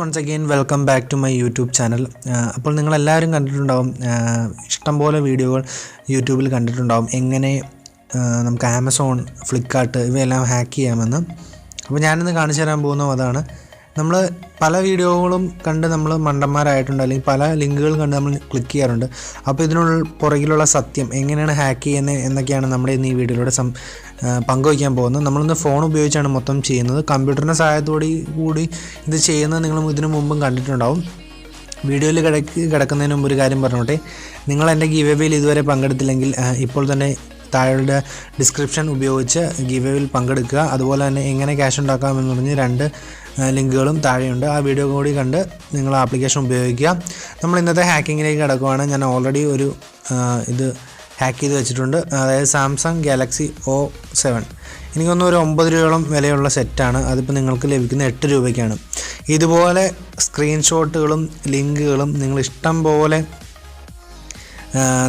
Once again welcome back to my YouTube channel അപ്പോൾ നിങ്ങളെല്ലാവരും കണ്ടിട്ടുണ്ടാവും ഇഷ്ടംപോലെ വീഡിയോകൾ യൂട്യൂബിൽ കണ്ടിട്ടുണ്ടാവും. എങ്ങനെ നമുക്ക് ആമസോൺ ഫ്ലിപ്കാർട്ട് ഇവയെല്ലാം ഹാക്ക് ചെയ്യാമെന്ന്. അപ്പോൾ ഞാനിന്ന് കാണിച്ചു തരാൻ പോകുന്നതും അതാണ്. നമ്മൾ പല വീഡിയോകളും കണ്ട് നമ്മൾ മണ്ടന്മാരായിട്ടുണ്ട് അല്ലെങ്കിൽ പല ലിങ്കുകൾ കണ്ട് നമ്മൾ ക്ലിക്ക് ചെയ്യാറുണ്ട്. അപ്പോൾ ഇതിനുള്ള പുറകിലുള്ള സത്യം എങ്ങനെയാണ് ഹാക്ക് ചെയ്യുന്നത് എന്നൊക്കെയാണ് നമ്മുടെ ഇന്ന് ഈ വീഡിയോയിലൂടെ സം പങ്കുവയ്ക്കാൻ പോകുന്നത്. നമ്മളിന്ന് ഫോൺ ഉപയോഗിച്ചാണ് മൊത്തം ചെയ്യുന്നത്. കമ്പ്യൂട്ടറിന്റെ സഹായത്തോടെ കൂടി ഇത് ചെയ്യുന്നത് നിങ്ങൾ ഇതിനു മുമ്പും കണ്ടിട്ടുണ്ടാവും. വീഡിയോയിൽ കിടക്ക് കിടക്കുന്നതിന് മുമ്പ് ഒരു കാര്യം പറഞ്ഞോട്ടെ. നിങ്ങൾ എന്റെ ഗീവേയിൽ ഇതുവരെ പങ്കെടുത്തില്ലെങ്കിൽ ഇപ്പോൾ തന്നെ താഴെ ഡിസ്ക്രിപ്ഷൻ ഉപയോഗിച്ച് ഗീവേയിൽ പങ്കെടുക്കുക. അതുപോലെ തന്നെ എങ്ങനെ ക്യാഷ് ഉണ്ടാക്കാമെന്ന് പറഞ്ഞ് രണ്ട് ലിങ്കുകളും താഴെയുണ്ട്. ആ വീഡിയോ കൂടി കണ്ട് നിങ്ങൾ ആപ്ലിക്കേഷൻ ഉപയോഗിക്കുക. നമ്മൾ ഇന്നത്തെ ഹാക്കിങ്ങിലേക്ക് കിടക്കുവാണ്. ഞാൻ ഓൾറെഡി ഒരു ഇത് ഹാക്ക് ചെയ്ത് വെച്ചിട്ടുണ്ട്. അതായത് സാംസങ് ഗാലക്സി ഒ സെവൻ എനിക്കൊന്നും ഒരു ഒമ്പത് രൂപയോളം വിലയുള്ള സെറ്റാണ് അതിപ്പോൾ നിങ്ങൾക്ക് ലഭിക്കുന്ന എട്ട് രൂപയ്ക്കാണ്. ഇതുപോലെ സ്ക്രീൻഷോട്ടുകളും ലിങ്കുകളും നിങ്ങൾ ഇഷ്ടം പോലെ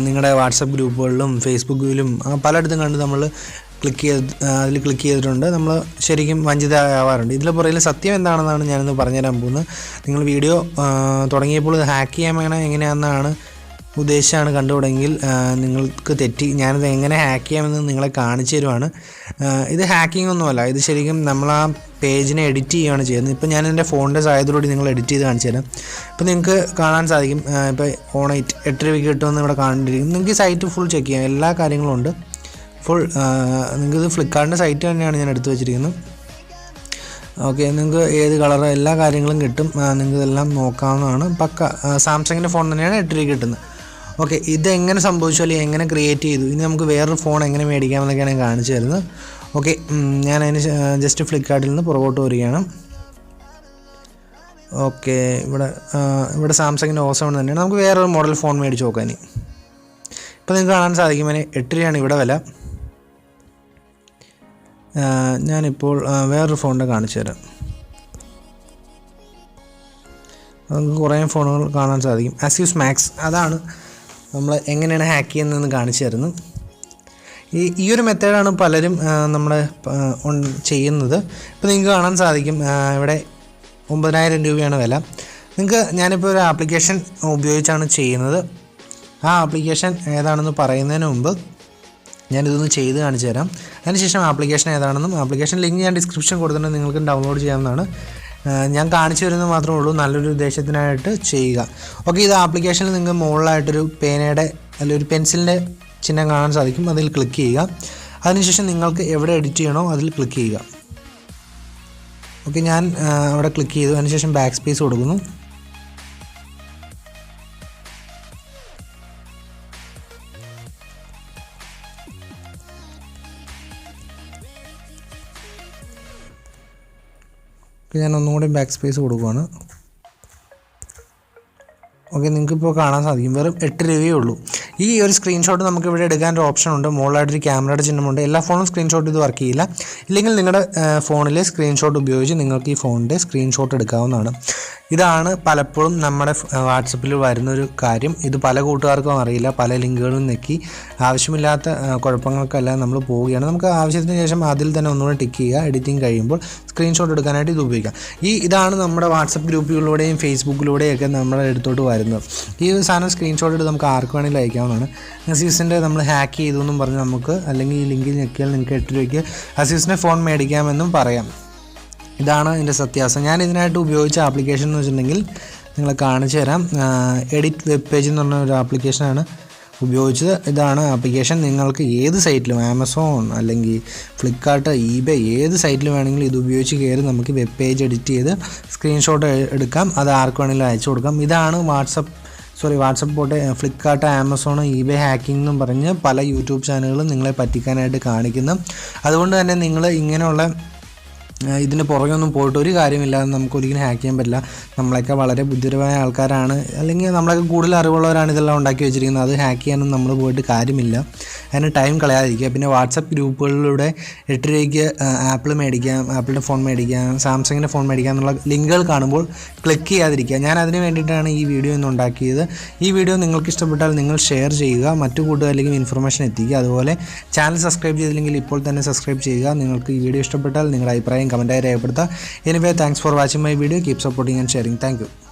നിങ്ങളുടെ വാട്സപ്പ് ഗ്രൂപ്പുകളിലും ഫേസ്ബുക്കിലും പലയിടത്തും കണ്ട് നമ്മൾ ക്ലിക്ക് ചെയ്ത് അതിൽ ക്ലിക്ക് ചെയ്തിട്ടുണ്ട്. നമ്മൾ ശരിക്കും വഞ്ചിതയാവാറുണ്ട്. ഇതിൽ പുറകിൽ സത്യം എന്താണെന്നാണ് ഞാനിന്ന് പറഞ്ഞുതരാൻ പോകുന്നത്. നിങ്ങൾ വീഡിയോ തുടങ്ങിയപ്പോൾ ഇത് ഹാക്ക് ചെയ്യാൻ വേണം എങ്ങനെയാണെന്നാണ് ഉദ്ദേശമാണ് കണ്ടു തുടങ്ങിയെങ്കിൽ നിങ്ങൾക്ക് തെറ്റി ഞാനിത് എങ്ങനെ ഹാക്ക് ചെയ്യാമെന്ന് നിങ്ങളെ കാണിച്ചു തരുവാണ്. ഇത് ഹാക്കിംഗ് ഒന്നുമല്ല. ഇത് ശരിക്കും നമ്മൾ ആ പേജിനെ എഡിറ്റ് ചെയ്യുകയാണ് ചെയ്യുന്നത്. ഇപ്പോൾ ഞാൻ എന്റെ ഫോണിന്റെ സഹായത്തോടുകൂടി നിങ്ങൾ എഡിറ്റ് ചെയ്ത് കാണിച്ചു തരാം. ഇപ്പോൾ നിങ്ങൾക്ക് കാണാൻ സാധിക്കും. ഇപ്പോൾ ഓണൈറ്റ് എട്ട് രൂപയ്ക്ക് കിട്ടുമെന്ന് ഇവിടെ കാണേണ്ടിയിരിക്കും നിങ്ങൾക്ക് സൈറ്റ് ഫുൾ ചെക്ക് ചെയ്യാം. എല്ലാ കാര്യങ്ങളും ഉണ്ട്. ഫുൾ നിങ്ങൾക്ക് ഇത് ഫ്ലിപ്കാർട്ടിന്റെ സൈറ്റ് തന്നെയാണ് ഞാൻ എടുത്തു വെച്ചിരിക്കുന്നത്. ഓക്കെ നിങ്ങൾക്ക് ഏത് കളർ എല്ലാ കാര്യങ്ങളും കിട്ടും. നിങ്ങൾക്ക് ഇതെല്ലാം നോക്കാവുന്നതാണ്. പക്ക സാംസങ്ങിന്റെ ഫോൺ തന്നെയാണ് എട്ട് കിട്ടുന്നത്. ഓക്കെ ഇതെങ്ങനെ സംഭവിച്ചു അല്ലെങ്കിൽ എങ്ങനെ ക്രിയേറ്റ് ചെയ്തു? ഇനി നമുക്ക് വേറൊരു ഫോൺ എങ്ങനെ മേടിക്കാമെന്നൊക്കെയാണ് ഞാൻ കാണിച്ചു തരുന്നത്. ഓക്കെ ഞാൻ ജസ്റ്റ് ഫ്ലിപ്കാർട്ടിൽ നിന്ന് പുറകോട്ട് വരികയാണ്. ഓക്കെ ഇവിടെ ഇവിടെ സാംസങ്ങിന്റെ ഓസോൺ തന്നെയാണ്. നമുക്ക് വേറൊരു മോഡൽ ഫോൺ മേടിച്ച് നോക്കാൻ ഇപ്പോൾ നിങ്ങൾക്ക് കാണാൻ സാധിക്കും. അതിന് ഇവിടെ വില. ഞാനിപ്പോൾ വേറൊരു ഫോണിന്റെ കാണിച്ചു തരാം. നമുക്ക് കുറേ ഫോണുകൾ കാണാൻ സാധിക്കും. അസ്യൂസ് മാക്സ് അതാണ് നമ്മൾ എങ്ങനെയാണ് ഹാക്ക് ചെയ്യുന്നതെന്ന് കാണിച്ചു തരുന്നത്. ഈ ഈ ഒരു മെത്തേഡാണ് പലരും നമ്മൾ ചെയ്യുന്നത്. ഇപ്പോൾ നിങ്ങൾക്ക് കാണാൻ സാധിക്കും ഇവിടെ ഒമ്പതിനായിരം രൂപയാണ് വില. നിങ്ങൾക്ക് ഞാനിപ്പോൾ ഒരു ആപ്ലിക്കേഷൻ ഉപയോഗിച്ചാണ് ചെയ്യുന്നത്. ആ ആപ്ലിക്കേഷൻ ഏതാണെന്ന് പറയുന്നതിന് മുമ്പ് ഞാനിതൊന്ന് ചെയ്ത് കാണിച്ചു തരാം. അതിനുശേഷം ആപ്ലിക്കേഷൻ ഏതാണെന്നും ആപ്ലിക്കേഷൻ ലിങ്ക് ഞാൻ ഡിസ്ക്രിപ്ഷൻ കൊടുത്തിട്ടുണ്ട് നിങ്ങൾക്ക് ഡൗൺലോഡ് ചെയ്യാവുന്നതാണ്. ഞാൻ കാണിച്ചു തരുന്നത് മാത്രമേ ഉള്ളൂ നല്ലൊരു ഉദ്ദേശത്തിനായിട്ട് ചെയ്യുക. ഓക്കെ ഇത് ആപ്ലിക്കേഷനിൽ നിങ്ങൾക്ക് മുകളിലായിട്ടൊരു പേനയുടെ അല്ലെങ്കിൽ ഒരു പെൻസിലിന്റെ ചിഹ്നം കാണാൻ സാധിക്കും അതിൽ ക്ലിക്ക് ചെയ്യുക. അതിനുശേഷം നിങ്ങൾക്ക് എവിടെ എഡിറ്റ് ചെയ്യണോ അതിൽ ക്ലിക്ക് ചെയ്യുക. ഓക്കെ ഞാൻ അവിടെ ക്ലിക്ക് ചെയ്തു അതിനുശേഷം ബാക്ക് സ്പേസ് കൊടുക്കുന്നു. ഞാൻ ഒന്നുകൂടി ബാക്ക് സ്പേസ് കൊടുക്കുവാണ്. ഓക്കെ നിങ്ങൾക്കിപ്പോൾ കാണാൻ സാധിക്കും. വെറും എട്ട് രൂപയേ ഉള്ളൂ. ഈ ഒരു സ്ക്രീൻഷോട്ട് നമുക്ക് ഇവിടെ എടുക്കാൻ ഒരു ഓപ്ഷൻ ഉണ്ട്. മുകളിലായിട്ടൊരു ക്യാമറയുടെ ചിഹ്നമുണ്ട്. എല്ലാ ഫോണും സ്ക്രീൻഷോട്ട് ഇത് വർക്ക് ചെയ്യില്ല. ഇല്ലെങ്കിൽ നിങ്ങളുടെ ഫോണിലെ സ്ക്രീൻഷോട്ട് ഉപയോഗിച്ച് നിങ്ങൾക്ക് ഈ ഫോണിന്റെ സ്ക്രീൻഷോട്ട് എടുക്കാവുന്നതാണ്. ഇതാണ് പലപ്പോഴും നമ്മുടെ വാട്സപ്പിൽ വരുന്നൊരു കാര്യം. ഇത് പല കൂട്ടുകാർക്കും അറിയില്ല. പല ലിങ്കുകളും നെക്കി ആവശ്യമില്ലാത്ത കുഴപ്പങ്ങൾക്കെല്ലാം നമ്മൾ പോവുകയാണ്. നമുക്ക് ആവശ്യത്തിന് ശേഷം അതിൽ തന്നെ ഒന്നുകൂടെ ടിക്ക് ചെയ്യുക. എഡിറ്റിംഗ് കഴിയുമ്പോൾ സ്ക്രീൻഷോട്ട് എടുക്കാനായിട്ട് ഇത് ഉപയോഗിക്കാം. ഈ ഇതാണ് നമ്മുടെ വാട്സപ്പ് ഗ്രൂപ്പുകളിലൂടെയും ഫേസ്ബുക്കിലൂടെയൊക്കെ നമ്മുടെ അടുത്തോട്ട് വരുന്നത്. ഈ ഒരു സാധനം സ്ക്രീൻഷോട്ട് എടുത്ത് നമുക്ക് ആർക്ക് വേണമെങ്കിലും അയക്കാവുന്നതാണ്. അസീസിന്റെ നമ്മൾ ഹാക്ക് ചെയ്തു എന്നും പറഞ്ഞ് നമുക്ക് അല്ലെങ്കിൽ ഈ ലിങ്കിൽ ഞെക്കിയാൽ നിങ്ങൾക്ക് എട്ട് രൂപയ്ക്ക് അസീസിന്റെ ഫോൺ മേടിക്കാമെന്നും പറയാം. ഇതാണ് ഇതിന്റെ സത്യാവസ്ഥ. ഞാൻ ഇതിനായിട്ട് ഉപയോഗിച്ച ആപ്ലിക്കേഷൻ എന്ന് വെച്ചിട്ടുണ്ടെങ്കിൽ നിങ്ങളെ കാണിച്ചു തരാം. എഡിറ്റ് വെബ് പേജ് എന്ന് പറഞ്ഞ ഒരു ആപ്ലിക്കേഷനാണ് ഉപയോഗിച്ചത്. ഇതാണ് ആപ്ലിക്കേഷൻ നിങ്ങൾക്ക് ഏത് സൈറ്റിലും ആമസോൺ അല്ലെങ്കിൽ ഫ്ലിപ്കാർട്ട് ഇബേ ഏത് സൈറ്റിലും വേണമെങ്കിലും ഇത് ഉപയോഗിച്ച് കയറി നമുക്ക് വെബ് പേജ് എഡിറ്റ് ചെയ്ത് സ്ക്രീൻഷോട്ട് എടുക്കാം. അത് ആർക്ക് വേണമെങ്കിലും അയച്ചു കൊടുക്കാം. ഇതാണ് വാട്സപ്പ് സോറി വാട്സപ്പ് പോട്ടെ ഫ്ലിപ്കാർട്ട് ആമസോൺ ഇബേ ഹാക്കിംഗ് എന്നും പറഞ്ഞ് പല യൂട്യൂബ് ചാനലുകളും നിങ്ങളെ പറ്റിക്കാനായിട്ട് കാണിക്കുന്നു. അതുകൊണ്ട് തന്നെ നിങ്ങൾ ഇങ്ങനെയുള്ള ഇതിന് പുറകെയൊന്നും പോയിട്ട് ഒരു കാര്യമില്ലാതെ നമുക്ക് ഒരിക്കലും ഹാക്ക് ചെയ്യാൻ പറ്റില്ല. നമ്മളൊക്കെ വളരെ ബുദ്ധിപരമായ ആൾക്കാരാണ്. അല്ലെങ്കിൽ നമ്മളൊക്കെ കൂടുതൽ അറിവുള്ളവരാണ് ഇതെല്ലാം ഉണ്ടാക്കി വെച്ചിരിക്കുന്നത്. അത് ഹാക്ക് ചെയ്യാനൊന്നും നമ്മൾ പോയിട്ട് കാര്യമില്ല. അതിന് ടൈം കളയാതിരിക്കുക. പിന്നെ വാട്സപ്പ് ഗ്രൂപ്പുകളിലൂടെ എട്ട് രൂപയ്ക്ക് ആപ്പിൾ മേടിക്കാം ആപ്പിളിന്റെ ഫോൺ മേടിക്കാം സാംസങ്ങിന്റെ ഫോൺ മേടിക്കാം എന്നുള്ള ലിങ്കുകൾ കാണുമ്പോൾ ക്ലിക്ക് ചെയ്യാതിരിക്കുക. ഞാൻ അതിന് വേണ്ടിയിട്ടാണ് ഈ വീഡിയോ ഇന്ന് ഉണ്ടാക്കിയത്. ഈ വീഡിയോ നിങ്ങൾക്ക് ഇഷ്ടപ്പെട്ടാൽ നിങ്ങൾ ഷെയർ ചെയ്യുക. മറ്റു കൂട്ടുകാരിലേക്കും ഇൻഫർമേഷൻ എത്തിക്കുക. അതുപോലെ ചാനൽ സബ്സ്ക്രൈബ് ചെയ്തില്ലെങ്കിൽ ഇപ്പോൾ തന്നെ സബ്സ്ക്രൈബ് ചെയ്യുക. നിങ്ങൾക്ക് ഈ വീഡിയോ ഇഷ്ടപ്പെട്ടാൽ നിങ്ങളുടെ അഭിപ്രായം കമന്റായി രേഖപ്പെടുത്താം. Anyway thanks for watching my video keep supporting and sharing thank